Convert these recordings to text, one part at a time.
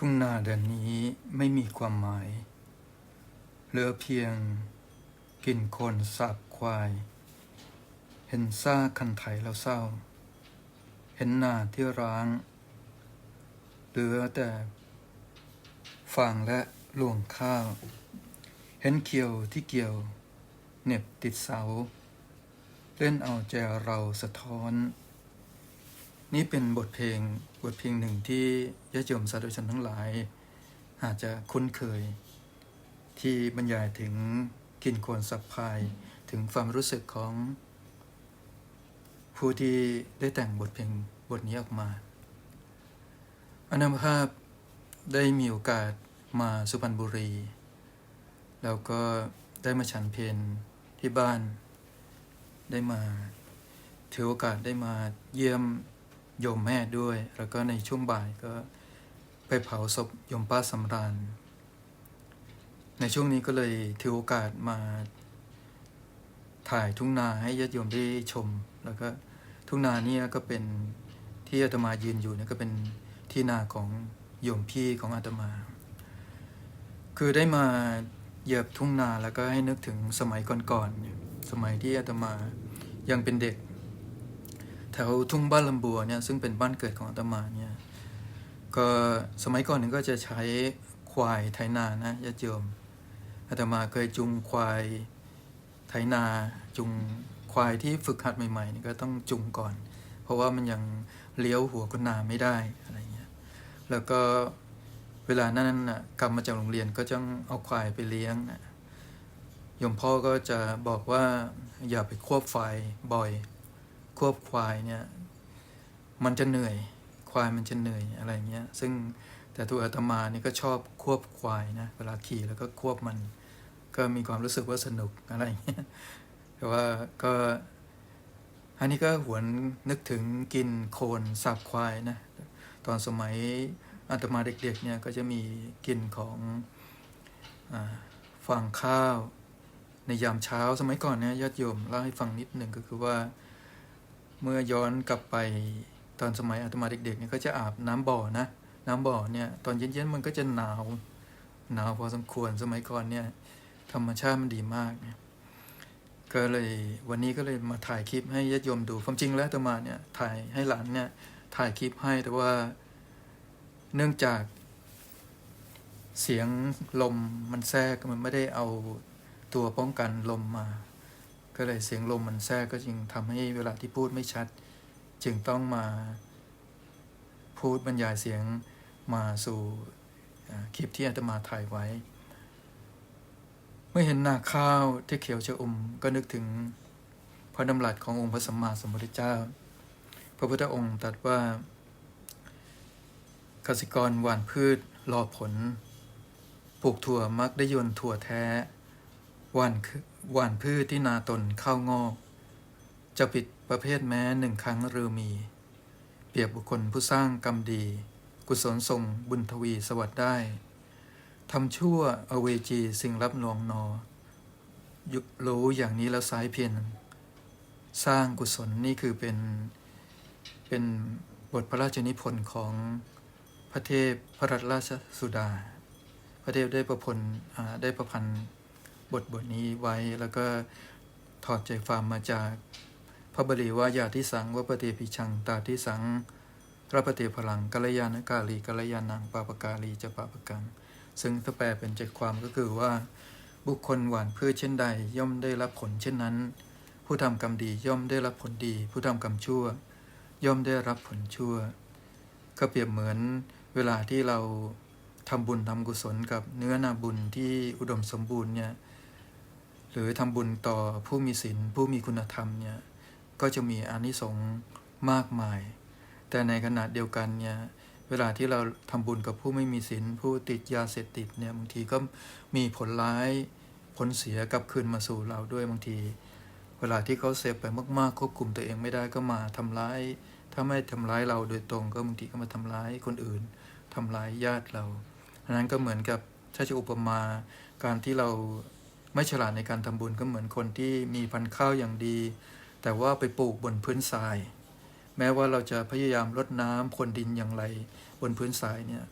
ทุ่งนาเดือนนี้ไม่มีความหมาย เหลือเพียงกลิ่นคนสาบควาย เห็นซาคันไถแล้วเศร้า เห็นนาที่ร้าง เหลือแต่ฟางและลวงข้าว เห็นเขียวที่เกี่ยวเหน็บติดเสา เล่นเอาใจเราสะท้อน นี่เป็นบทเพลงบทเพลงหนึ่งที่ญาติโยมสาธุชนทั้งหลาย อาจจะคุ้นเคย ที่บรรยายถึงกลิ่นโคลนสับพายถึงความรู้สึกของ ผู้ที่ได้แต่งบทเพลงบทนี้ออกมาอนาภาพได้มีโอกาสมาสุพรรณบุรี แล้วก็ได้มาฉันเพลที่บ้าน ได้มาถือโอกาสได้มาเยี่ยม โยมแม่ด้วย แล้วก็ในช่วงบ่ายก็ไปเผาศพโยมป้าสำราญ ในช่วงนี้ก็เลยถือโอกาสมาถ่ายทุ่งนาให้ญาติโยมได้ชม แล้วก็ทุ่งนาเนี่ยก็เป็นที่อาตมายืนอยู่เนี่ยก็เป็นที่นาของโยมพี่ของอาตมา คือได้มาเหยียบทุ่งนาแล้วก็ให้นึกถึงสมัยก่อนๆสมัยที่อาตมายังเป็นเด็ก ถวทุ่งบ้านลำบัวเนี่ยซึ่งเป็นบ้านเกิดของอาตมาเนี่ยก็สมัยก่อนนึงก็จะใช้ควายไถนานะญาติมอาตมาเคยจุงควายไถนาจุงควายที่ฝึกหัดใหม่ๆนี่ก็ต้องจุงก่อน เพราะว่ามันยังเลี้ยวหัวก็นาไม่ได้อะไรเงี้ยแล้วก็เวลานั้นน่ะกลับมาจากโรงเรียนก็ต้องเอาควายไปเลี้ยงนะยมพ่อก็จะบอกว่าอย่าไปควบควายบ่อย ควบควายเนี่ยมันจะเหนื่อยควายมันจะเหนื่อยอะไรเงี้ยซึ่งแต่ตัวอาตมานี่ก็ชอบควบควายนะเวลาขี่แล้วก็ควบมัน ก็มีความรู้สึกว่าสนุกอะไรเงี้ยแต่ว่าก็อันนี้ก็หวนนึกถึงกินโคนสับควายนะตอนสมัยอาตมาเด็กๆเนี่ยก็จะมีกลิ่นของอฟางข้าวในยามเช้าสมัยก่อนเนี่ยญาติโยมเล่าให้ฟังนิดหนึ่งก็คือว่า เมื่อย้อนกลับไปตอนสมัยอาตมาเด็กๆเนี่ยก็จะอาบน้ำบ่อนะ น้ำบ่อเนี่ยตอนเย็นๆมันก็จะหนาวหนาวพอสมควรสมัยก่อนเนี่ยธรรมชาติมันดีมากเนี่ยก็เลยวันนี้ก็เลยมาถ่ายคลิปให้ญาติโยมดูความจริงแล้วอาตมาเนี่ยถ่ายให้หลานเนี่ยถ่ายคลิปให้แต่ว่าเนื่องจากเสียงลมมันแทรกมันไม่ได้เอาตัวป้องกันลมมา ก็เลยเสียงลมมันแทรกก็จึงทำให้เวลาที่พูดไม่ชัด จึงต้องมาพูดบรรยายเสียงมาสู่คลิปที่อาตมาถ่ายไว้ เมื่อเห็นนาข้าวที่เขียวชะอมก็นึกถึงพระดำรัสขององค์พระสัมมาสัมพุทธเจ้า พระพุทธองค์ตรัสว่ากสิกรหว่านพืชรอผล ปลูกถั่วมักได้ยนถั่วแท้หว่านคือ หว่านพืชที่นาตนเข้างอก จะปิดประเภทแม้หนึ่งครั้งเรือมี เปรียบบุคคลผู้สร้างกรรมดี กุศลส่งบุญทวีสวัสดได้ทำชั่วอเวจีสิ่งรับนองนอยุรู้อย่างนี้แล้วสายเพียรสร้างกุศลนี่คือเป็นเป็นบทพระราชนิพนธ์ของพระเทพพระราชสุดา พระเทพได้ประพันธ์ได้ประพันธ์ บทบทนี้ไว้แล้วก็ถอดใจความมาจากพระบาลีว่ายาที่สังวัปเตปิชังตาที่สังระปเตพลังกัลยาณกาลีกัลยาณังปาปกาลีจะปาปกังซึ่งถ้าแปลเป็นใจความก็คือว่า บุคคลหวานพืชเช่นใด ย่อมได้รับผลเช่นนั้น ผู้ทำกรรมดีย่อมได้รับผลดี ผู้ทำกรรมชั่ว ย่อมได้รับผลชั่ว ก็เปรียบเหมือนเวลาที่เราทำบุญทำกุศลกับเนื้อนาบุญที่อุดมสมบูรณ์เนี่ย รือทำบุญต่อผู้มีศีลผู้มีคุณธรรมเนี่ยก็จะมีอานิสงส์มากมาย แต่ในขณะเดียวกันเนี่ยเวลาที่เราทำบุญกับผู้ไม่มีศีลผู้ติดยาเสพติดเนี่ยบางทีก็มีผลร้ายผลเสียกลับคืนมาสู่เราด้วยบางที เวลาที่เขาเสพไปมากๆควบคุมตัวเองไม่ได้ก็มาทำร้าย ถ้าไม่ทำร้ายเราโดยตรงก็บางทีก็มาทำร้ายคนอื่นทำร้ายญาติเราอันนั้นก็เหมือนกับถ้าจะอุปมาการที่เรา ไม่ฉลาดในการทำบุญก็เหมือนคนที่มีพันธุ์ข้าวอย่างดี แต่ว่าไปปลูกบนพื้นทราย แม้ว่าเราจะพยายามรดน้ำพรวนดินอย่างไรบนพื้นทรายเนี่ย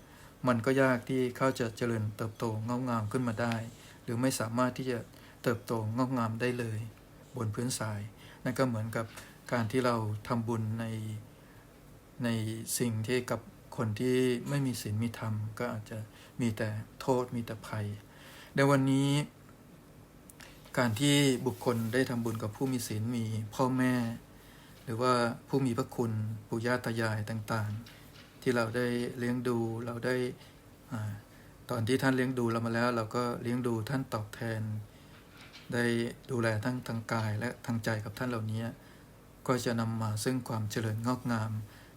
มันก็ยากที่เขาจะเจริญเติบโตงอกงามขึ้นมาได้ หรือไม่สามารถที่จะเติบโตงอกงามได้เลย บนพื้นทรายนั่นก็เหมือนกับการที่เราทำบุญในในสิ่งที่กับคนที่ไม่มีศีลมีธรรมก็อาจจะมีแต่โทษมีแต่ภัย ในวันนี้ การที่บุคคลได้ทำบุญกับผู้มีศีลมีพ่อแม่ หรือว่าผู้มีพระคุณปู่ย่าตายายต่างๆ ที่เราได้เลี้ยงดูเราได้อตอนที่ท่านเลี้ยงดูเรามาแล้ว เราก็เลี้ยงดูท่านตอบแทน ได้ดูแลทั้งทางกายและทางใจกับท่านเหล่านี้ ก็จะนำมาซึ่งความเจริญงอกงาม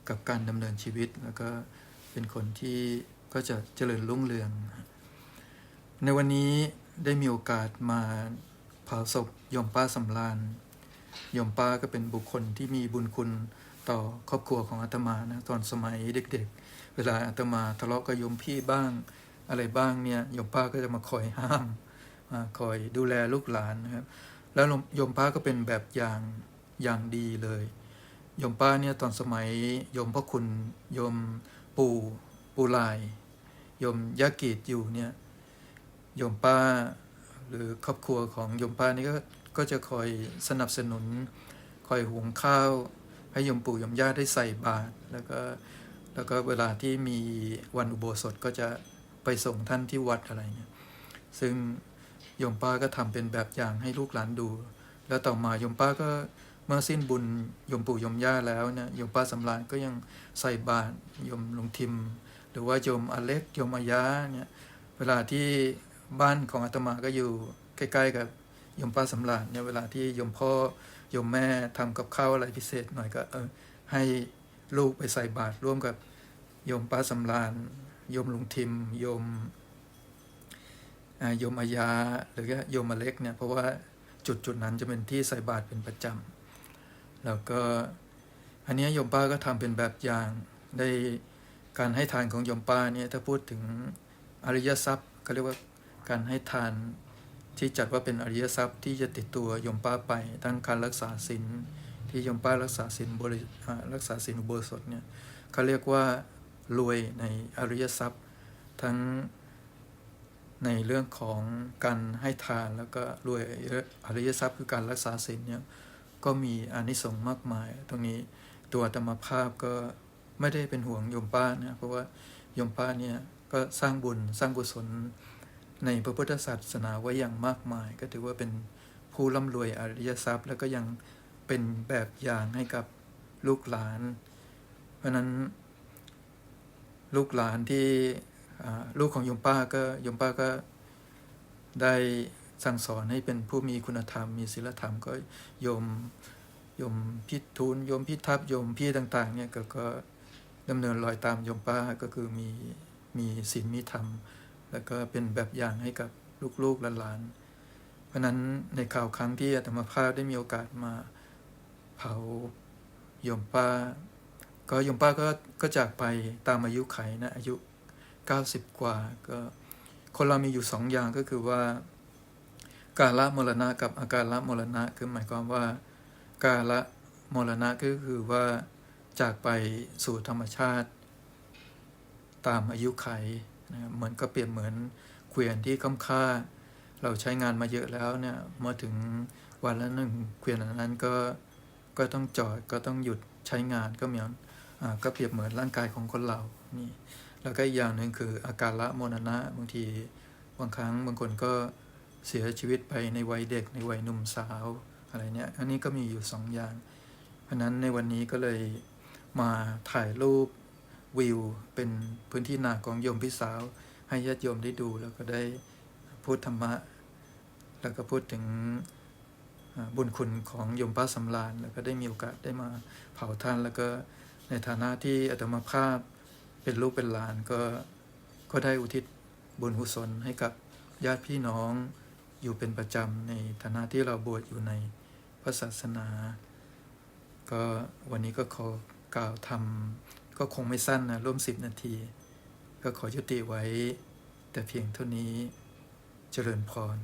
กับการดำเนินชีวิต แล้วก็เป็นคนที่ก็จะเจริญรุ่งเรือง ในวันนี้ได้มีโอกาสมา เผาศพยมป้าสำรานยมป้าก็เป็นบุคคลที่มีบุญคุณต่อครอบครัวของอาตมานะตอนสมัยเด็กๆ เวลาอาตมาทะเลาะกับยมพี่บ้าง อะไรบ้างเนี่ยยมป้าก็จะมาคอยห้ามมาคอยดูแลลูกหลานนะครับ แล้วยมป้าก็เป็นแบบอย่างอย่างดีเลยยมป้าเนี่ยตอนสมัยยมพ่อคุณยมปู่ปู่ลายยมยากีดอยู่เนี่ยยมป้า หรือครอบครัวของโยมป้านี่ก็ก็จะคอยสนับสนุน คอยหุงข้าว ให้โยมปู่โยมย่าได้ใส่บาตรแล้วก็แล้วก็เวลาที่มีวันอุโบสถก็จะไปส่งท่านที่วัดอะไรเนี่ยซึ่งโยมป้าก็ทำเป็นแบบอย่างให้ลูกหลานดู แล้วต่อมาโยมป้าก็เมื่อสิ้นบุญโยมปู่โยมย่าแล้วเนี่ยโยมป้าสำราญก็ยังใส่บาตรโยมหลวงทิม หรือว่าโยมอเล็กโยมอายาเนี่ยเวลาที่ บ้านของอาตมาก็อยู่ใกล้ๆกับโยมป้าสำราญเนี่ยเวลาที่โยมพ่อโยมแม่ทำกับข้าวอะไรพิเศษหน่อยก็เออให้ลูกไปใส่บาตรร่วมกับโยมป้าสำราญโยมหลวงทิมโยมโยมอายาหรือโยมอเล็กเนี่ยเพราะว่าจุดจุดนั้นจะเป็นที่ใส่บาตรเป็นประจำแล้วก็อันนี้โยมป้าก็ทำเป็นแบบอย่างได้การให้ทานของโยมป้าเนี่ยถ้าพูดถึงอริยทรัพย์ก็เรียกว่า การให้ทานที่จัดว่าเป็นอริยทรัพย์ที่จะติดตัวโยมป้าไปทั้งการรักษาศีลที่โยมป้ารักษาศีลบริรักษาศีลอุโบสถเนี่ยเขาเรียกว่ารวยในอริยทรัพย์ ทั้งในเรื่องของการให้ทานแล้วก็รวยอริยทรัพย์คือการรักษาศีลเนี่ยก็มีอานิสงส์มากมาย ตรงนี้ตัวธรรมภาพก็ไม่ได้เป็นห่วงโยมป้านะเพราะว่าโยมป้าเนี่ยก็สร้างบุญสร้างกุศล ในพระพุทธศาสนาไว้อย่างมากมาย ก็ถือว่าเป็นผู้ร่ำรวยอริยทรัพย์ แล้วก็ยังเป็นแบบอย่างให้กับลูกหลาน เพราะนั้น ลูกหลานที่ลูกของยมป้าก็ยมป้าก็ได้สั่งสอนให้เป็นผู้มีคุณธรรม มีศีลธรรมก็โยมโยมพิทูลโยมพิทัพโยมพี่ต่าง ๆ เนี่ยก็ก็ดำเนินรอยตามโยมป้าก็คือมีมีศีลมีธรรม แล้วก็เป็นแบบอย่างให้กับลูกๆหลานๆเพราะนั้นในข่าวครั้งที่อาตมาภาพได้มีโอกาสมาเผาโยมป้า ก็โยมป้าก็ก็จากไปตามอายุไขนะอายุ 90 กว่าก็คนเรามีอยู่สองอย่างก็คือว่า การละมรณะกับอาการละมรณะคือหมายความว่า การละมรณะก็คือว่าจากไปสู่ธรรมชาติ ตามอายุไข นะเหมือนก็เปรียบเหมือนเกวียนที่ค้ำค่า เราใช้งานมาเยอะแล้วเนี่ยเมื่อถึงวันละหนึ่งเกวียนนั้นก็ก็ต้องจอดก็ต้องหยุดใช้งานก็เหมือนอ่าก็เปรียบเหมือนร่างกายของคนเรานี่แล้วก็อีกอย่างหนึ่งคืออาการละมรณะบางทีบางครั้งบางคนก็เสียชีวิตไปในวัยเด็กในวัยหนุ่มสาวอะไรเนี่ยอันนี้ก็มีอยู่สองอย่าง เพราะนั้นในวันนี้ก็เลยมาถ่ายรูป วิว เป็นพื้นที่นาของโยมพี่สาว ให้ญาติโยมได้ดู แล้วก็ได้พูดธรรมะ แล้วก็พูดถึงบุญคุณของโยมป้าสำราญแล้วก็ได้มีโอกาสได้มาเผาท่าน แล้วก็ในฐานะที่อาตมาภาพเป็นลูกเป็นหลานก็ก็ได้อุทิศบุญกุศลให้กับญาติพี่น้องอยู่เป็นประจำในฐานะที่เราบวชอยู่ในพระศาสนา ก็วันนี้ก็ขอกล่าวทำ ก็คงไม่สั้นนะร่วมสิบนาที ก็ขอยุติไว้ แต่เพียงเท่านี้เจริญพร